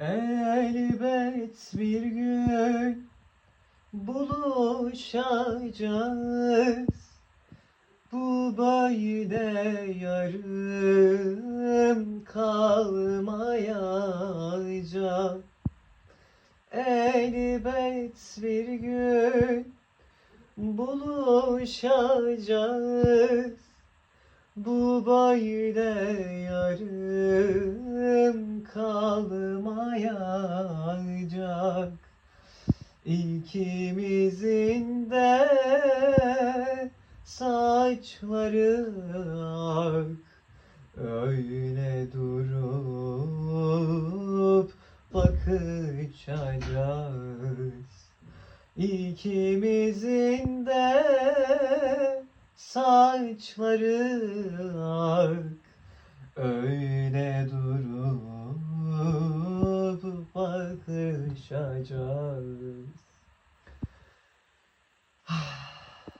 Elbet bir gün buluşacağız. Bu böyle yarım kalmayacak. Elbet bir gün buluşacağız. Bu böyle yarım kalmayacak. İkimizin de saçları ak. Öyle durup bakacağız. İkimizin de saçları ak durup bakışacağız